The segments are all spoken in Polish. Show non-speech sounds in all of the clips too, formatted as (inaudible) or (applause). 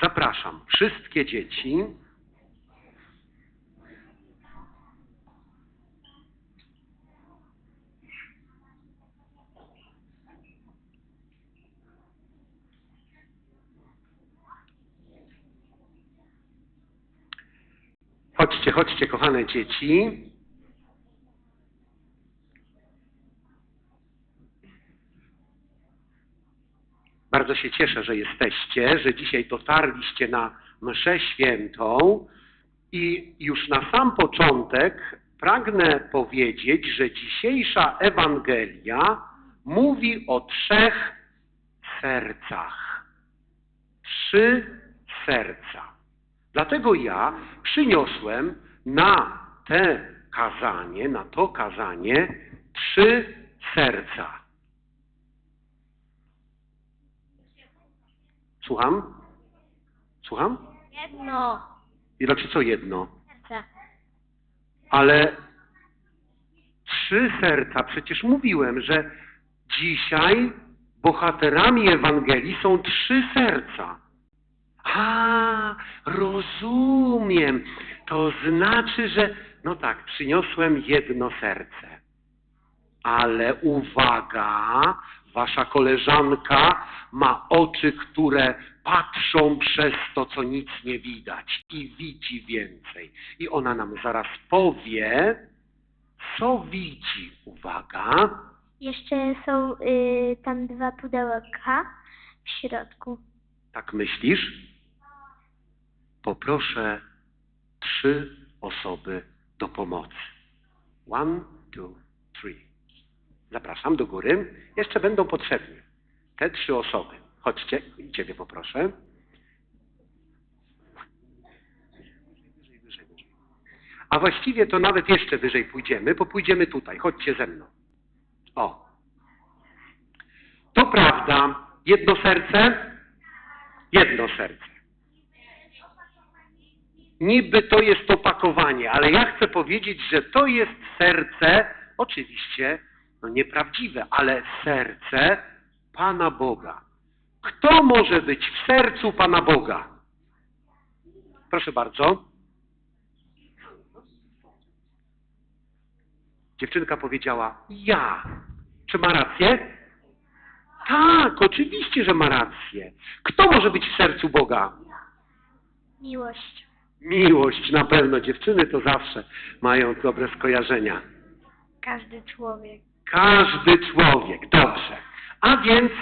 zapraszam wszystkie dzieci. Chodźcie, chodźcie, kochane dzieci. Bardzo się cieszę, że jesteście, że dzisiaj dotarliście na mszę świętą i już na sam początek pragnę powiedzieć, że dzisiejsza Ewangelia mówi o trzech sercach. Trzy serca. Dlatego ja przyniosłem na te kazanie, na to kazanie trzy serca. Słucham? Słucham? Jedno. I znaczy co jedno? Serce. Ale trzy serca, przecież mówiłem, że dzisiaj bohaterami Ewangelii są trzy serca. A, rozumiem. To znaczy, że no tak, przyniosłem jedno serce. Ale uwaga, wasza koleżanka ma oczy, które patrzą przez to, co nic nie widać i widzi więcej. I ona nam zaraz powie, co widzi. Uwaga. Jeszcze są y, tam dwa pudełka w środku. Tak myślisz? Poproszę trzy osoby do pomocy. One, two, three. Zapraszam do góry. Jeszcze będą potrzebni. Te trzy osoby. Chodźcie, i ciebie poproszę. A właściwie to nawet jeszcze wyżej pójdziemy, bo pójdziemy tutaj. Chodźcie ze mną. O. To prawda. Jedno serce? Jedno serce. Niby to jest opakowanie, ale ja chcę powiedzieć, że to jest serce, oczywiście, no nieprawdziwe, ale serce Pana Boga. Kto może być w sercu Pana Boga? Proszę bardzo. Dziewczynka powiedziała, ja. Czy ma rację? Tak, oczywiście, że ma rację. Kto może być w sercu Boga? Miłość. Miłość na pewno. Dziewczyny to zawsze mają dobre skojarzenia. Każdy człowiek. Każdy człowiek. Dobrze. A więc,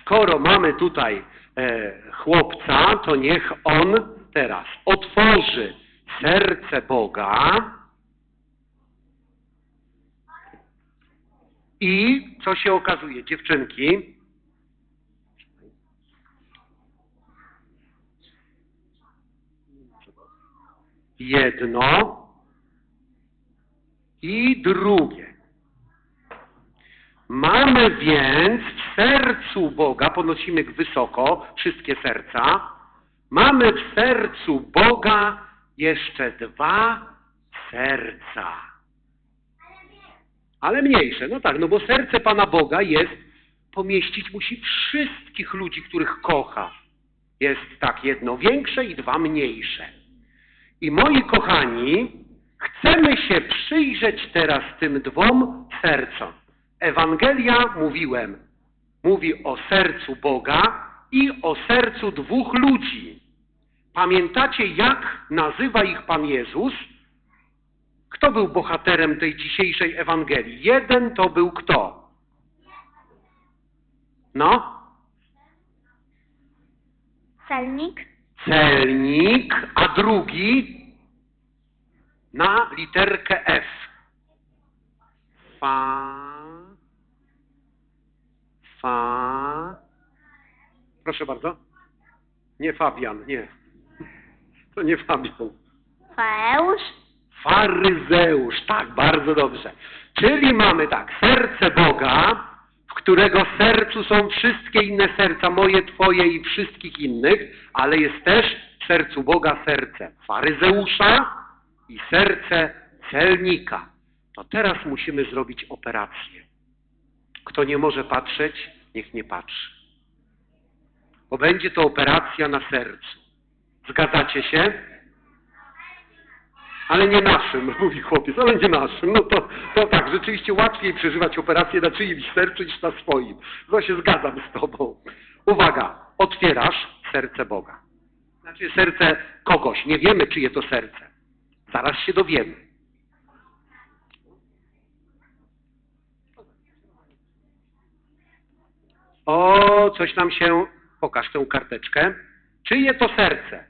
skoro mamy tutaj e, chłopca, to niech on teraz otworzy serce Boga i co się okazuje, dziewczynki? Jedno i drugie. Mamy więc w sercu Boga, podnosimy wysoko wszystkie serca, mamy w sercu Boga jeszcze dwa serca. Ale mniejsze, no tak, no bo serce Pana Boga jest, pomieścić musi wszystkich ludzi, których kocha. Jest tak jedno większe i dwa mniejsze. I moi kochani, chcemy się przyjrzeć teraz tym dwom sercom. Ewangelia, mówiłem, mówi o sercu Boga i o sercu dwóch ludzi. Pamiętacie, jak nazywa ich Pan Jezus? Kto był bohaterem tej dzisiejszej Ewangelii? Jeden to był kto? No? Celnik. Celnik, a drugi na literkę F. Fa. Fa. Proszę bardzo. Nie Fabian, nie. To nie Fabian. Feusz. Faryzeusz, tak, bardzo dobrze. Czyli mamy tak, serce Boga, w którego sercu są wszystkie inne serca, moje, twoje i wszystkich innych, ale jest też w sercu Boga serce faryzeusza i serce celnika. To teraz musimy zrobić operację. Kto nie może patrzeć, niech nie patrzy. Bo będzie to operacja na sercu. Zgadzacie się? Ale nie naszym, (laughs) mówi chłopiec, ale nie naszym. No to, to tak, rzeczywiście łatwiej przeżywać operację na czyimś sercu niż na swoim. No się zgadzam z tobą. Uwaga, otwierasz serce Boga. Znaczy serce kogoś. Nie wiemy, czyje to serce. Zaraz się dowiemy. O, coś nam się... Pokaż tę karteczkę. Czyje to serce?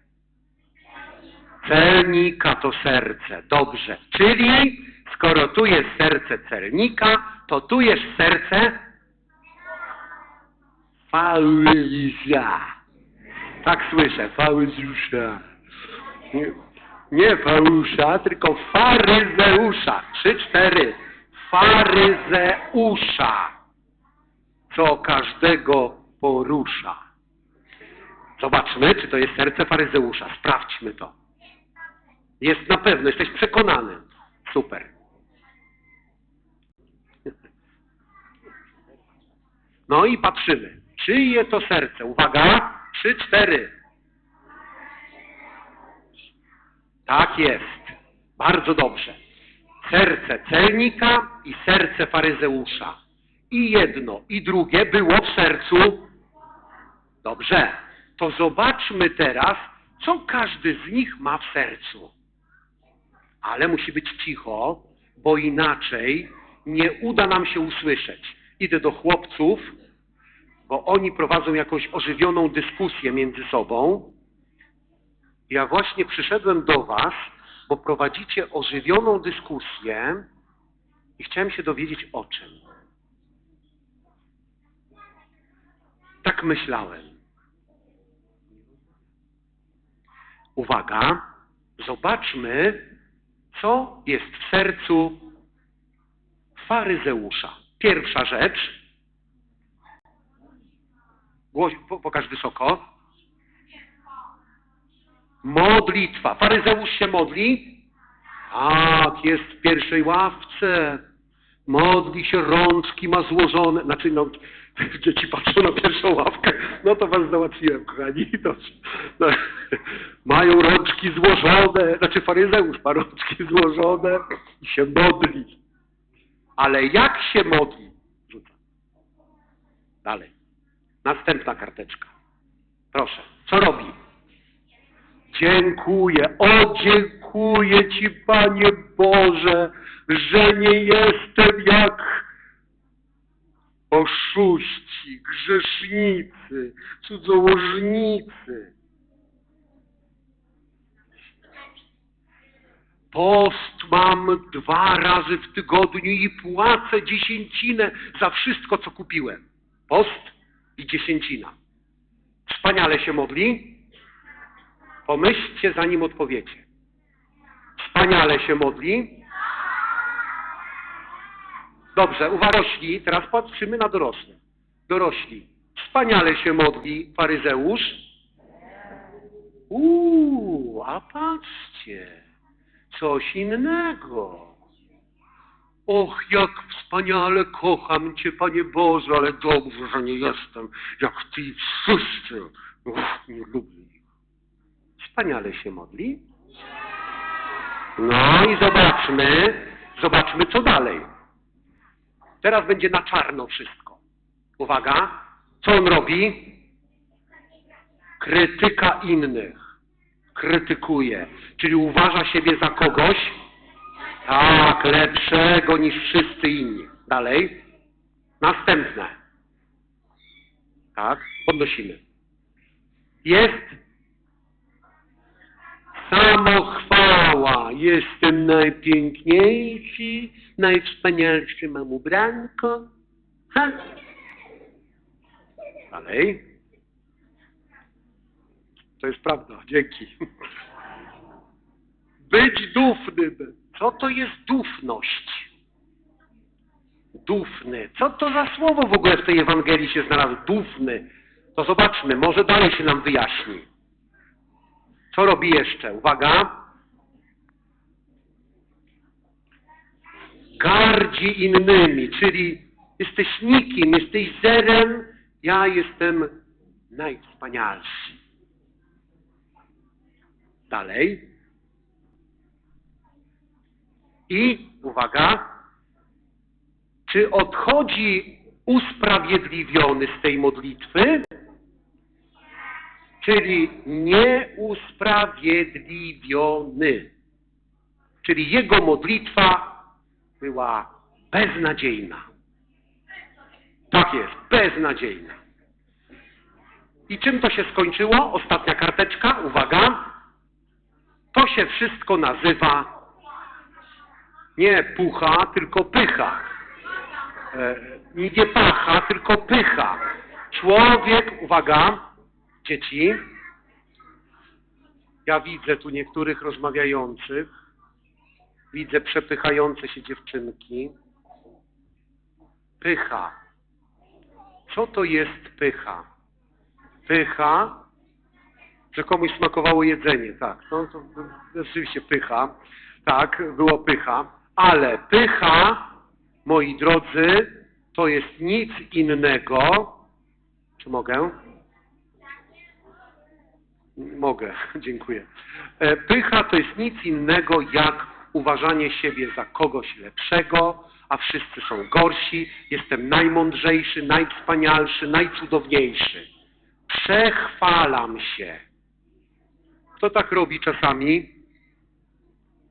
Celnika to serce. Dobrze. Czyli skoro tu jest serce celnika, to tu jest serce fałyza. Tak słyszę, fałyzusza. Nie, nie tylko faryzeusza. Trzy, cztery. Faryzeusza. Co każdego porusza. Zobaczmy, czy to jest serce faryzeusza. Sprawdźmy to. Jest na pewno, jesteś przekonany. Super. No i patrzymy. Czyje to serce? Uwaga. Trzy, cztery. Tak jest. Bardzo dobrze. Serce celnika i serce faryzeusza. I jedno, i drugie było w sercu. Dobrze. To zobaczmy teraz, co każdy z nich ma w sercu. Ale musi być cicho, bo inaczej nie uda nam się usłyszeć. Idę do chłopców, bo oni prowadzą jakąś ożywioną dyskusję między sobą. Ja właśnie przyszedłem do Was, bo prowadzicie ożywioną dyskusję i chciałem się dowiedzieć o czym. Tak myślałem. Uwaga, zobaczmy, co jest w sercu faryzeusza. Pierwsza rzecz. Pokaż wysoko. Modlitwa. Faryzeusz się modli? Tak, jest w pierwszej ławce. Modli się, rączki ma złożone. Znaczy, no, dzieci patrzą na pierwszą ławkę. No to was załatwiłem, kochani. (laughs) No, no, mają rączki złożone. Znaczy, faryzeusz ma rączki złożone i się modli. Ale jak się modli? Rzucam. Dalej. Następna karteczka. Proszę. Co robi? Dziękuję. O, dziękuję Ci, Panie Boże, że nie jestem jak oszuści, grzesznicy, cudzołożnicy. Post mam dwa razy w tygodniu i płacę dziesięcinę za wszystko, co kupiłem. Post i dziesięcina. Wspaniale się modli. Pomyślcie, zanim odpowiecie. Wspaniale się modli. Dobrze, uwaga, dorośli. Teraz patrzymy na dorosłych. Dorośli. Wspaniale się modli faryzeusz. Uuu, a patrzcie. Coś innego. Och, jak wspaniale kocham Cię, Panie Boże, ale dobrze, że nie jestem jak Ty wszyscy. Uch, nie lubię ich. Wspaniale się modli. No i zobaczmy, zobaczmy co dalej. Teraz będzie na czarno wszystko. Uwaga, co on robi? Krytyka innych. Krytykuje. Czyli uważa siebie za kogoś, tak, lepszego niż wszyscy inni. Dalej. Następne. Tak, podnosimy. Jest samochwała. Jestem najpiękniejszy, najwspanialszy mam ubranko. Ha? Dalej. To jest prawda, dzięki. Być dufnym. Co to jest dufność? Dufny. Co to za słowo w ogóle w tej Ewangelii się znalazło? Dufny. To zobaczmy, może dalej się nam wyjaśni. Co robi jeszcze? Uwaga. Gardzi innymi, czyli jesteś nikim, jesteś zerem, ja jestem najwspanialszy. Dalej. I uwaga, czy odchodzi usprawiedliwiony z tej modlitwy? Czyli nieusprawiedliwiony. Czyli jego modlitwa była beznadziejna. Tak jest, beznadziejna. I czym to się skończyło? Ostatnia karteczka, uwaga. To się wszystko nazywa nie pucha, tylko pycha. E, nie pacha, tylko pycha. Człowiek, uwaga, dzieci, ja widzę tu niektórych rozmawiających, widzę przepychające się dziewczynki. Pycha. Co to jest pycha? Pycha, że komuś smakowało jedzenie, tak. No, to rzeczywiście pycha. Tak, było pycha. Ale pycha, moi drodzy, to jest nic innego. Czy mogę? Mogę, (laughs) dziękuję. E, Pycha to jest nic innego jak uważanie siebie za kogoś lepszego, a wszyscy są gorsi. Jestem najmądrzejszy, najwspanialszy, najcudowniejszy. Przechwalam się. Kto tak robi czasami?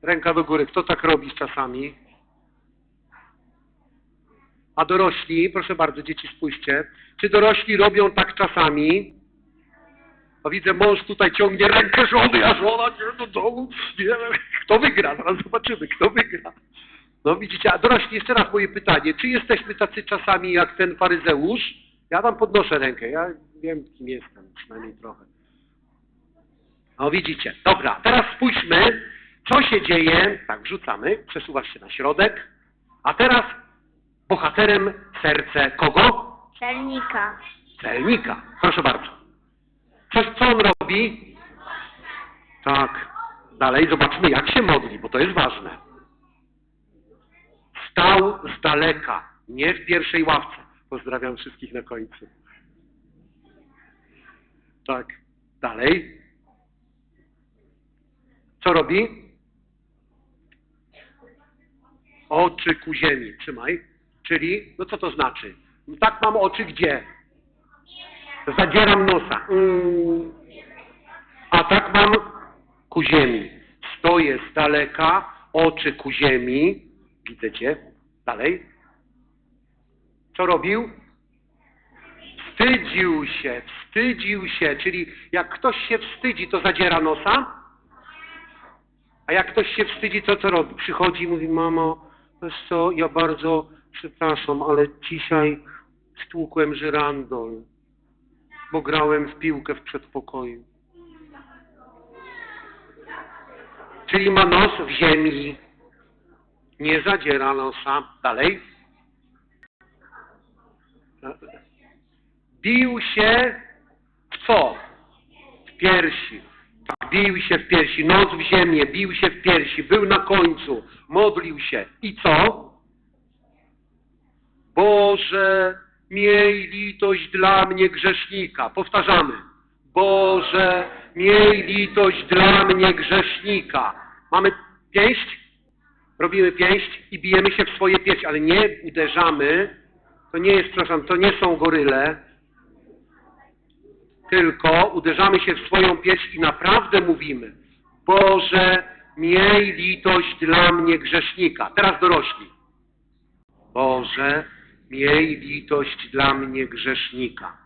Ręka do góry. Kto tak robi czasami? A dorośli, proszę bardzo, dzieci spójrzcie. Czy dorośli robią tak czasami? No widzę, mąż tutaj ciągnie rękę żony, a żona nie do domu. Nie wiem, kto wygra? Zaraz zobaczymy, kto wygra. No widzicie, a dorośli, jeszcze raz moje pytanie. Czy jesteśmy tacy czasami jak ten faryzeusz? Ja tam podnoszę rękę, ja wiem, kim jestem, przynajmniej trochę. No widzicie. Dobra, teraz spójrzmy, co się dzieje. Tak, wrzucamy, przesuwasz się na środek. A teraz bohaterem serce kogo? Celnika. Celnika. Proszę bardzo. Coś, co on robi? Tak. Dalej zobaczmy, jak się modli, bo to jest ważne. Stał z daleka, nie w pierwszej ławce. Pozdrawiam wszystkich na końcu. Tak. Dalej. Co robi? Oczy ku ziemi. Trzymaj. Czyli, no co to znaczy? No tak mam oczy gdzie? Zadzieram nosa. A tak mam ku ziemi. Stoję z daleka, oczy ku ziemi. Widzę cię. Dalej. Co robił? Wstydził się, wstydził się. Czyli jak ktoś się wstydzi, to zadziera nosa? A jak ktoś się wstydzi, to co robi? Przychodzi i mówi, mamo, wiesz co, ja bardzo przepraszam, ale dzisiaj stłukłem żyrandol, bo grałem w piłkę w przedpokoju. Czyli ma nos w ziemi, nie zadziera nosa. Dalej. Bił się w co? W piersi. Tak, bił się w piersi, nos w ziemię, bił się w piersi, był na końcu, modlił się. I co? Boże, miej litość dla mnie grzesznika. Powtarzamy. Boże, miej litość dla mnie grzesznika. Mamy pięść? Robimy pięść i bijemy się w swoje piersi, ale nie uderzamy. To nie jest, przepraszam, to nie są goryle, tylko uderzamy się w swoją pierś i naprawdę mówimy Boże, miej litość dla mnie grzesznika. Teraz dorośli. Boże, miej litość dla mnie grzesznika.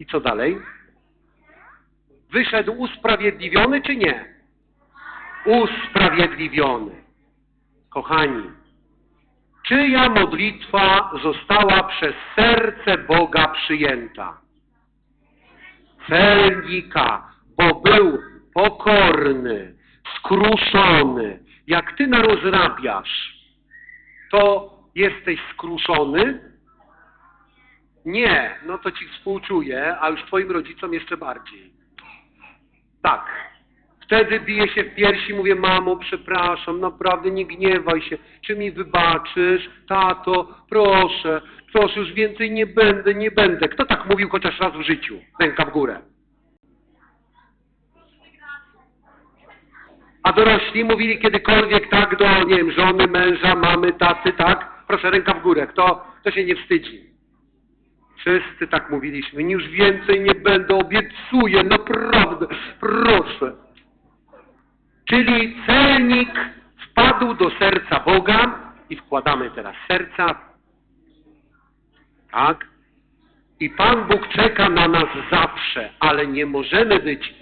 I co dalej? Wyszedł usprawiedliwiony czy nie? Usprawiedliwiony. Kochani, czyja modlitwa została przez serce Boga przyjęta? Celnika, bo był pokorny, skruszony. Jak ty narozrabiasz, to jesteś skruszony? Nie, no to ci współczuję, a już twoim rodzicom jeszcze bardziej. Tak. Wtedy biję się w piersi, mówię, mamo, przepraszam, naprawdę nie gniewaj się. Czy mi wybaczysz? Tato, proszę, proszę, już więcej nie będę, nie będę. Kto tak mówił chociaż raz w życiu? Ręka w górę. A dorośli mówili kiedykolwiek tak do, nie wiem, żony, męża, mamy, taty, tak? Proszę, ręka w górę. Kto, kto się nie wstydzi? Wszyscy tak mówiliśmy. Już więcej nie będę, obiecuję, naprawdę. Proszę. Czyli celnik wpadł do serca Boga i wkładamy teraz serca. Tak? I Pan Bóg czeka na nas zawsze, ale nie możemy być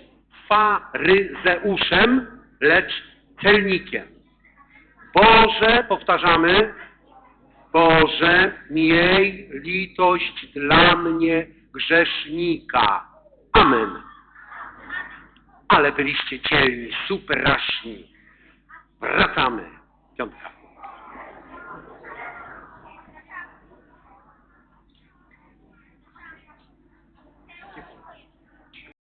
faryzeuszem, lecz celnikiem. Boże, powtarzamy, Boże, miej litość dla mnie grzesznika. Amen. Ale byliście dzielni, super raśni. Wracamy. Piątka.